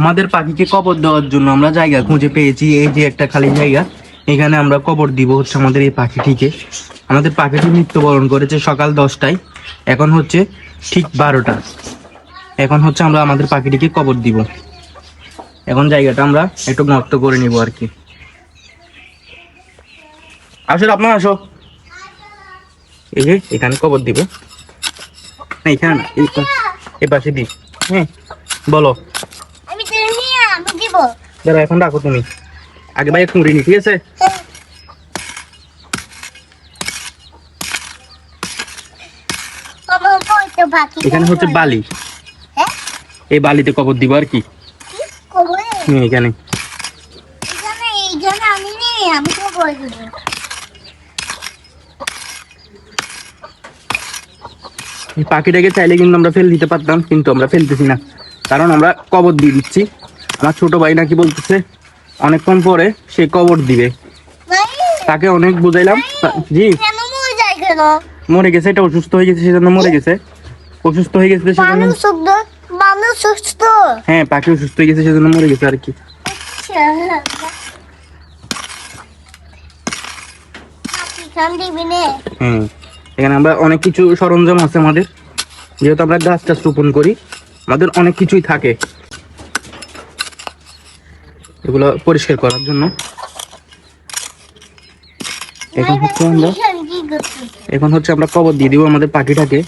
আমাদের পাখিকে কবর দেওয়ার জন্য আমরা জায়গা খুঁজে পেয়েছি, এই যে একটা খালি জায়গা। এখানে আমরা কবর দিব হচ্ছে আমাদের এই পাখিটিকে। আমাদের পাখিটি মৃত্যুবরণ করেছে সকাল দশটায়। এখন হচ্ছে ঠিক বারোটা। এখন হচ্ছে আমরা আমাদের পাখিটিকে কবর দিব। এখন জায়গাটা আমরা একটু গর্ত করে নিব আর কি। আসলে আপনার আসো। এই যে, এখানে কবর দিব। এখানে এই পাশে দিই হ্যাঁ বলো আমি টেনে নিয়ে আমি দিব দাঁড়া এখন রাখো তুমি। আগে ভাই নি, ঠিক আছে? এখানে হচ্ছে বালি। এই বালিতে কবর দিব আর কি। এখানে। পাখিটাকে চাইলে কিন্তু আমরা ফেল দিতে পারতাম, কিন্তু আমরা ফেলতেছি না। কারণ আমরা কবর দিয়ে দিচ্ছি। আমার ছোট ভাই নাকি বলতেছে অনেকক্ষণ পরে সে কবর দিবে। তাকে অনেক বুঝাইলাম। জি। মরে গেছে এটা অসুস্থ হয়ে গেছে সেজন্য মরে গেছে। অসুস্থ হয়ে গেছে সেজন্য সুস্থ হ্যাঁ পাখি অসুস্থ হয়ে গেছে সেজন্য মরে গেছে আর কি। হুম এখানে আমরা অনেক কিছু সরঞ্জাম আছে আমাদের। যেহেতু আমরা গাছ টাছ রোপণ করি আমাদের অনেক কিছুই থাকে। এগুলো পরিষ্কার করার জন্য। এখন হচ্ছে আমরা এখন হচ্ছে আমরা কবর দিয়ে দিব আমাদের পাখিটাকে।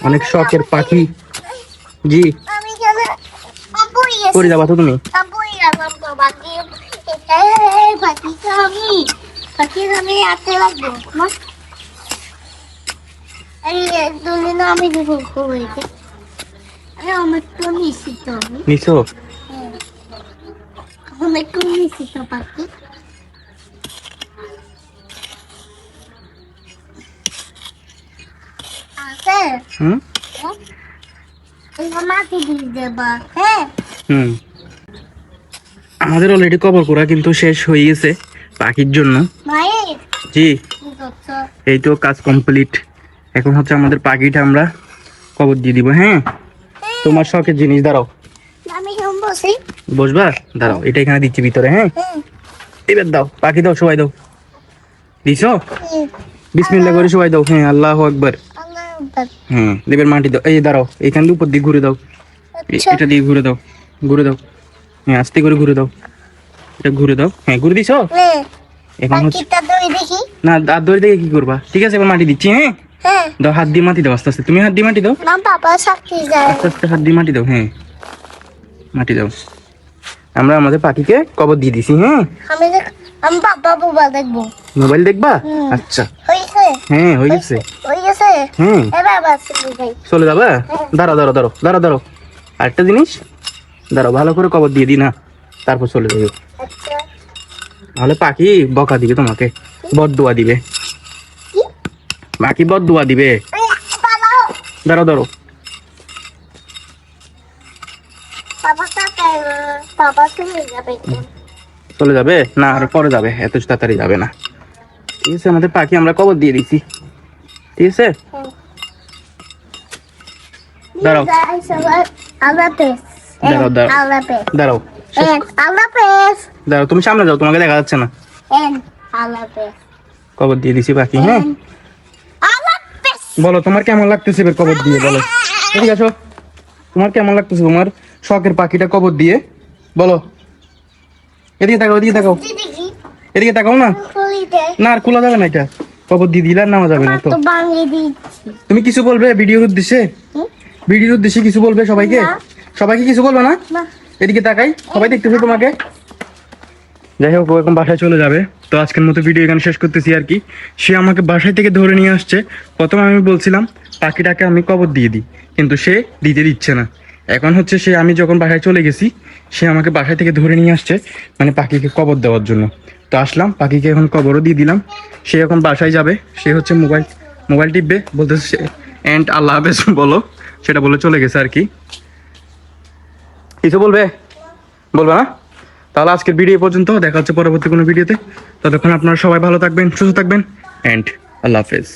অনেক শখের পাখি। জি। করে যাবা তো তুমি? আমি আমার তো মিশি তো। আমি নিছো আমার তো হ্যাঁ। হুম। আমাদের অলরেডি কবর করা কিন্তু শেষ হয়ে গেছে পাখির জন্য। জি। এই তো কাজ কমপ্লিট এখন হচ্ছে আমাদের পাখিটা আমরা কবর দিয়ে দিব হ্যাঁ? তোমার শখের জিনিস দাঁড়াও। আমি বসি। বসবা? দাঁড়াও এটা এখানে দিচ্ছি ভিতরে হ্যাঁ? এবার দাও পাখি দাও সবাই দাও। দিছ? বিসমিল্লা করে সবাই দাও হ্যাঁ আল্লাহ আকবার। আল্লাহ হ্যাঁ এবার মাটি দাও এই দাঁড়াও এখান দিয়ে উপর দিয়ে ঘুরে দাও। আচ্ছা। এটা দিয়ে ঘুরে দাও ঘুরে দাও। হ্যাঁ আস্তে করে ঘুরে দাও। এটা ঘুরে দাও হ্যাঁ ঘুরে দিছো? এখন হচ্ছে না আর ধরে দেখে কি করবা? ঠিক আছে এবার মাটি দিচ্ছি হ্যাঁ? হ্যাঁ। দাও হাত দিয়ে মাটি দাও আস্তে আস্তে। তুমি হাত দিয়ে মাটি দাও। না বাবা সাক্ষী যায় আস্তে আস্তে হাত দিয়ে মাটি দাও হ্যাঁ। মাটি দাও। আমরা আমাদের পাখিকে কবর দিয়ে দিছি হ্যাঁ। আমি আমি বাবা বাবা দেখব। মোবাইল দেখবা? আচ্ছা। হ্যাঁ হয়ে গেছে। হয়ে গেছে হুম চলে যাবে? দাঁড়াও দাঁড়াও দাঁড়াও দাঁড়াও দাঁড়াও। আরেকটা জিনিস। দাঁড়াও ভালো করে কবর দিয়ে দি না। তারপর চলে যাবে আচ্ছা। নাহলে পাখি বকা দিবে তোমাকে বদ দোয়া দিবে? পাখি বদ দোয়া দিবে। কাকায় বাবা চলে যাবে? না আর পরে যাবে। এত তাড়াতাড়ি যাবে না। ঠিক আছে আমাদের পাখি আমরা কবর দিয়ে দিছি। ঠিক আছে? দাঁড়াও। তুমি সামনে যাও তোমাকে দেখা যাচ্ছে না। কবর দিয়ে দিছি পাখি হ্যাঁ? বলো তোমার কেমন লাগতেছে এবার কবর দিয়ে? বলো। ঠিক আসো। তোমার কেমন লাগতেছে তোমার শখের পাখিটা কবর দিয়ে? বলো। এদিকে তাকাও এদিকে তাকাও। এদিকে তাকাও না। না আর খোলা যাবে না এটা। কবর দিয়ে দিলে আর নামা যাবে না তো। তুমি কিছু বলবে ভিডিওর উদ্দেশ্যে? ভিডিওর উদ্দেশ্যে কিছু বলবে সবাইকে? সবাইকে কিছু বলবে না? না। এদিকে তাকাই। সবাই দেখতেছে তোমাকে। যাই হোক ও এখন বাসায় চলে যাবে। তো আজকের মতো ভিডিও এখানে শেষ করতেছি আর কি। সে আমাকে বাসায় থেকে ধরে নিয়ে আসছে। প্রথমে আমি বলছিলাম, পাখিটাকে আমি কবর দিয়ে দিই। কিন্তু সে দিতে দিচ্ছে না। এখন হচ্ছে সে, আমি যখন বাসায় চলে গেছি, সে আমাকে বাসায় থেকে ধরে নিয়ে আসছে মানে পাখিকে কবর দেওয়ার জন্য। তো আসলাম, পাখিকে এখন কবরও দিয়ে দিলাম। সে এখন বাসায় যাবে। সে হচ্ছে মোবাইল মোবাইল টিপবে, বলতেছে সে, অ্যান্ড আল্লাহ হাফেজ, বলো। সেটা বলে চলে গেছে আর কি। কিছু বলবে? বলবে না? তাহলে আজকের ভিডিও পর্যন্ত। দেখা হচ্ছে পরবর্তী কোনো ভিডিওতে ততক্ষণ আপনারা সবাই ভালো থাকবেন, সুস্থ থাকবেন অ্যান্ড আল্লাহ হাফেজ।